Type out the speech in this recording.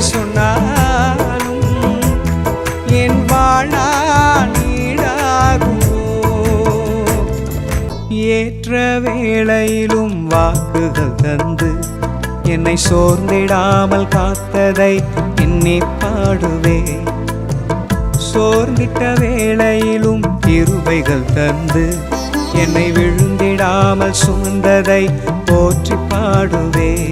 சொன்னாலும் என் வாழ்நாள் ஈடாகுமோ ஏற்ற வேளையிலும் வாக்குகள் தந்து என்னை சோர்ந்திடாமல் காத்ததை எண்ணி பாடுவே. சோர்ந்திட்ட வேளையிலும் இருவைகள் தந்து என்னை விழுந்திடாமல் சுமந்ததை போற்றி பாடுவே.